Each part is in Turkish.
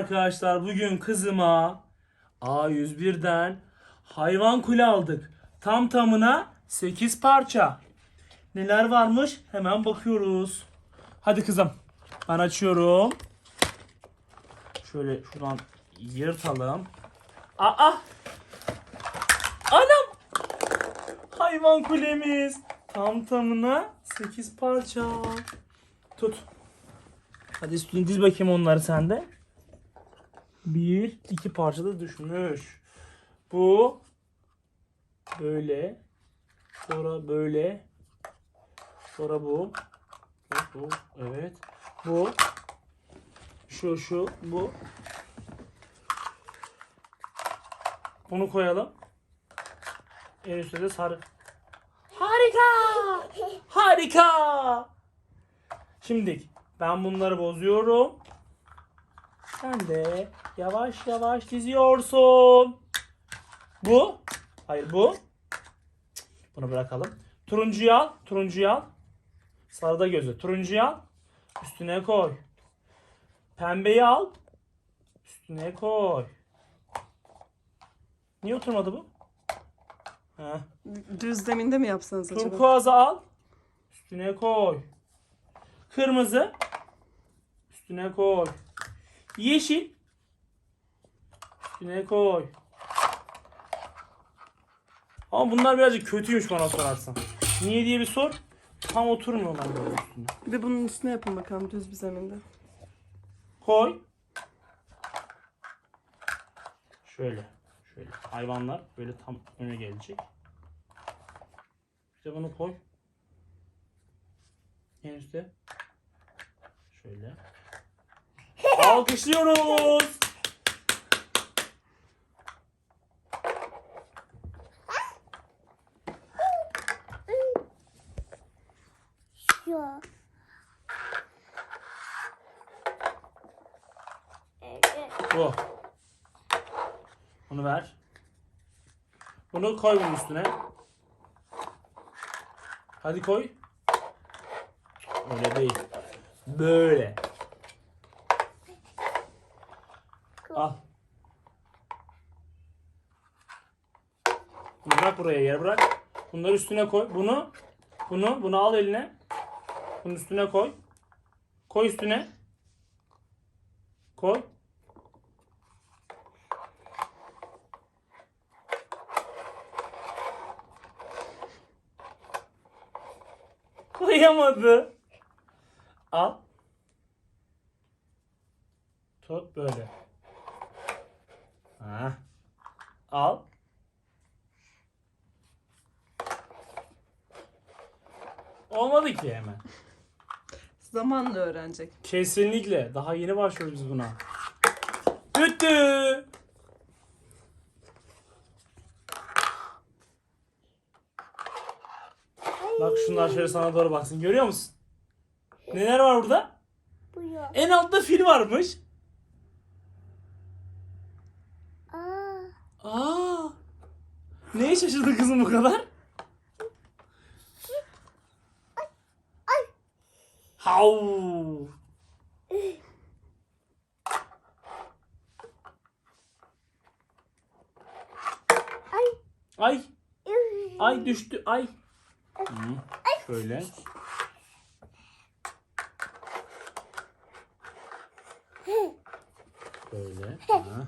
Arkadaşlar bugün kızıma A101'den hayvan kule aldık. Tam tamına 8 parça. Neler varmış hemen bakıyoruz. Hadi kızım ben açıyorum. Şöyle şuradan yırtalım. Aa! Anam! Hayvan kulemiz. Tam tamına 8 parça. Tut. Hadi üstüne diz bakayım onları sende. Bir, iki parçada düşmüş. Bu böyle. Sonra böyle. Sonra bu. Bu. Evet. Bu. Şu şu bu. Bunu koyalım. En üstte de sarı. Harika! Harika! Şimdi ben bunları bozuyorum. Sen de yavaş yavaş diziyorsun. Bu. Hayır bu. Bunu bırakalım. Turuncuyu al. Turuncuyu al. Sarıda gözü. Turuncuyu al. Üstüne koy. Pembeyi al. Üstüne koy. Niye oturmadı bu? Ha. Düz zeminde mi yapsanız acaba? Turkuazı al. Üstüne koy. Kırmızı. Üstüne koy. Yeşil. Üstüne koy. Ama bunlar birazcık kötüymüş bana sorarsan. Niye diye bir sor. Tam oturmuyorlar böyle üstüne. Bir de bunun üstüne yapın bakalım düz bir zeminde. Koy. Şöyle. Şöyle. Hayvanlar böyle tam öne gelecek. De bunu koy. En üstte. Şöyle. Alkışlıyoruz. Şu. Bu. Bunu ver. Bunu koy bunun üstüne. Hadi koy. Öyle değil. Böyle. Al. Bunu bırak buraya yer bırak. Bunları üstüne koy. Bunu bunu bunu al eline. Bunun üstüne koy. Koy üstüne. Koy. Koyamadı. Al. Tut böyle. Ha. Al. Olmadı ki hemen. Zamanla öğrenecek. Kesinlikle. Daha yeni başlıyoruz biz buna. Tüttü. Bak şunlar şöyle sana doğru baksın. Görüyor musun? Neler var burada? Bu yok. En altta fil varmış. Aa. Neye şaşırdın kızım bu kadar? Hav. Ay. Ay. Ay düştü. Ay. Hı, şöyle. Böyle. Ha.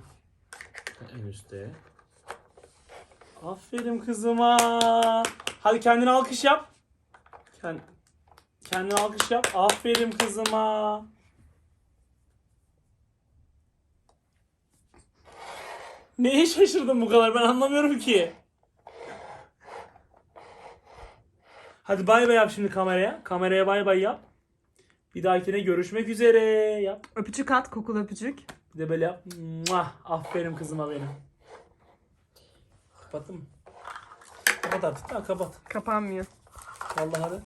En üstte. Aferin kızıma. Hadi kendine alkış yap. Kend, kendine alkış yap. Aferin kızıma. Neye şaşırdın bu kadar? Ben anlamıyorum ki. Hadi bay bay yap şimdi kameraya. Kameraya bay bay yap. Bir dahakine görüşmek üzere yap. Öpücük at, kokulu öpücük. Bir de böyle yap. Muah, aferin kızıma benim. Kapattın mı? Kapat artık. Ha, kapat. Kapanmıyor. Vallahi hadi.